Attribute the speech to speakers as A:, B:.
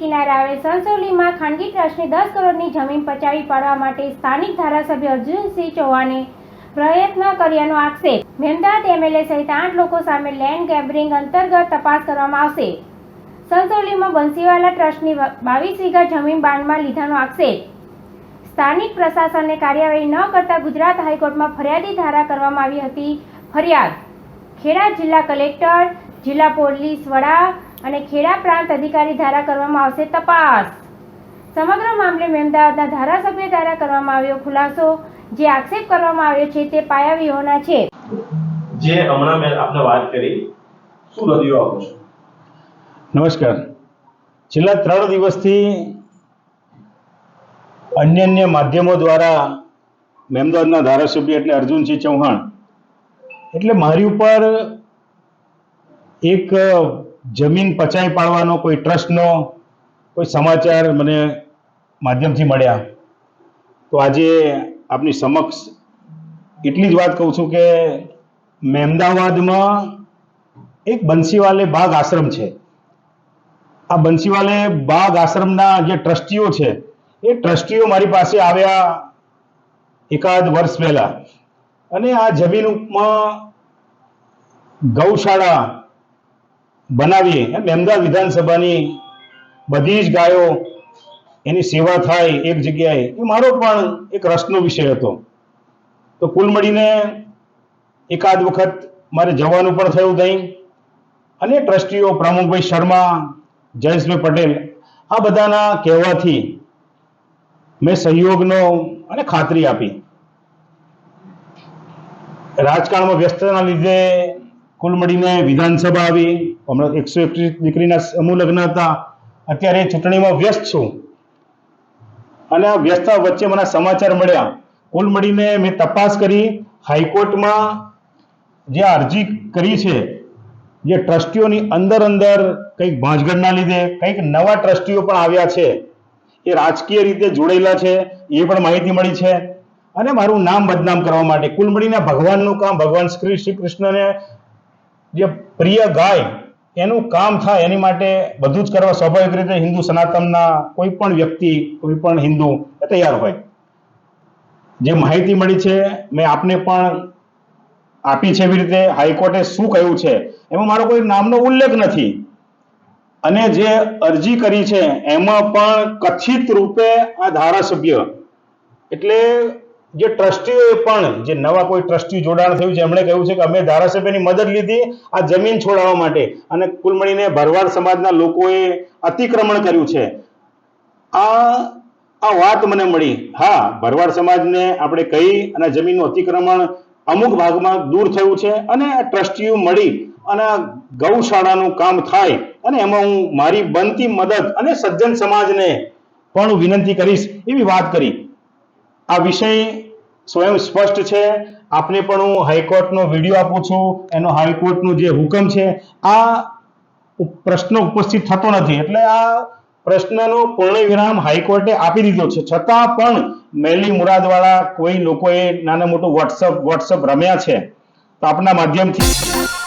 A: કિનારે આવેલ સંસોલીમાં ખાનગી ટ્રસ્ટની દસ કરોડની જમીન પચાવી પાડવા માટે સ્થાનિક ધારાસભ્ય અર્જુનસિંહ ચૌહાણે પ્રયત્ન કર્યાનો આક્ષેપ. મેમદાદ એમએલએ સહિત આઠ લોકો સામે લેન્ડ ગેબરિંગ અંતર્ગત તપાસ કરવામાં આવશે. સંસોલીમાં બંસીવાલા ટ્રસ્ટની બાવીસ વીઘા જમીન બાંધમાં લીધાનો આક્ષેપ. સ્થાનિક પ્રશાસનને કાર્યવાહી ન કરતા ગુજરાત હાઈકોર્ટમાં ફરિયાદી ધારા કરવામાં આવી હતી ફરિયાદ. ખેડા જિલ્લા કલેક્ટર, જિલ્લા પોલીસ વડા અને ખેડા પ્રાંત અધિકારી દ્વારા કરવામાં આવશે તપાસ. સમગ્ર મામલે મેમદાવાદના ધારાસભ્ય દ્વારા કરવામાં આવ્યો ખુલાસો. જે આક્ષેપ કરવામાં આવ્યો છે તે પાયાવિહોણા છે.
B: જે હમણાં મેં આપને વાત કરી શું રદિયો આપો છો?
C: નમસ્કાર. છેલ્લા ત્રણ દિવસથી અન્ય અન્ય માધ્યમો દ્વારા મેમદાવાદના ધારાસભ્ય એટલે અર્જુનસિંહ ચૌહાણ એટલે મારી ઉપર એક જમીન પચાવી પાડવાનો કોઈ ટ્રસ્ટનો કોઈ સમાચાર મને માધ્યમથી મળ્યા. તો આજે આપની સમક્ષ એટલી જ વાત કહું છું કે મહેમદાવાદમાં એક બંસીવાલે બાગ આશ્રમ છે. આ બંસીવાલે બાગ આશ્રમના જે ટ્રસ્ટીઓ છે, એ ટ્રસ્ટીઓ મારી પાસે આવ્યા એકાદ વર્ષ પહેલા. અને આ જમીનમાં ગૌશાળા બનાવીએ. અમદાવાદ વિધાનસભાની બધી જ ગાયો એની સેવા થાય એક જગ્યાએ. એ મારો પણ એક રસનો વિષય હતો. તો કુલ મળીને એકાદ વખત મારે જવાનું પણ થયું ત્યાં અને ટ્રસ્ટીઓ પ્રમુખભાઈ શર્મા, જયેશભાઈ પટેલ, આ બધાના કહેવાથી મેં સહયોગનો અને ખાતરી આપી. રાજકારણમાં વ્યસ્તતાના લીધે કુલ મળીને વિધાનસભા આવી. હમણાં એકસો એકત્રીસ દીકરીના સમૂહ લગ્ન હતા. અત્યારે ચૂંટણીમાં વ્યસ્ત છું. અને આ વ્યસ્તતા વચ્ચે મને સમાચાર મળ્યા. કુલ મળીને મેં તપાસ કરી. હાઈકોર્ટમાં જે અરજી કરી છે, જે ટ્રસ્ટીઓની અંદર અંદર કંઈક ભાંજગડના લીધે કંઈક નવા ટ્રસ્ટીઓ પણ આવ્યા છે. એ રાજકીય રીતે જોડાયેલા છે. એ પણ માહિતી મળી છે. અને મારું નામ બદનામ કરવા માટે કુલ મળીને ભગવાનનું કામ ભગવાન શ્રી શ્રી કૃષ્ણને જે પ્રિય ગાય, એનું કામ થાય એની માટે બધું જ કરવા સ્વાભાવિક રીતે હિન્દુ સનાતનના કોઈ પણ વ્યક્તિ, કોઈ પણ હિન્દુ તૈયાર હોય. જે માહિતી મળી છે, મેં આપને પણ આપી છે એવી રીતે હાઈકોર્ટે શું કહ્યું છે, એમાં મારો કોઈ નામનો ઉલ્લેખ નથી. અને જે અરજી કરી છે, એમાં પણ કથિત રૂપે આ ધારાસભ્ય, એટલે જે ટ્રસ્ટીઓએ પણ, જે નવા કોઈ ટ્રસ્ટી જોડાણ થયું છે, એમણે કહ્યું છે કે અમે ધારાસભ્યની મદદ લીધી આ જમીન છોડાવવા માટે. અને કુલ મળીને ભરવાડ સમાજના લોકોએ અતિક્રમણ કર્યું છે. આ આ વાત મને મળી. હા, ભરવાડ સમાજને આપણે કહી અને જમીનનું અતિક્રમણ અમુક ભાગમાં દૂર થયું છે અને ટ્રસ્ટીઓ મળી અને ગૌશાળાનું કામ થાય અને એમાં હું મારી બનતી મદદ અને સજ્જન સમાજને પણ હું વિનંતી કરીશ એવી વાત કરી. આ વિષય સ્વયં સ્પષ્ટ છે. આપને પણ હું હાઈકોર્ટનો વીડિયો આપું છું. એનો હાઈકોર્ટનો જે હુકમ છે, આ પ્રશ્ન ઉપસ્થિત થતો નથી. એટલે આ પ્રશ્નનો પૂર્ણ વિરામ હાઈકોર્ટે આપી દીધો છે. છતાં પણ મેલી મુરાદવાળા કોઈ લોકોએ નાના મોટું વોટ્સઅપ વોટ્સઅપ રમ્યા છે. તો આપના માધ્યમથી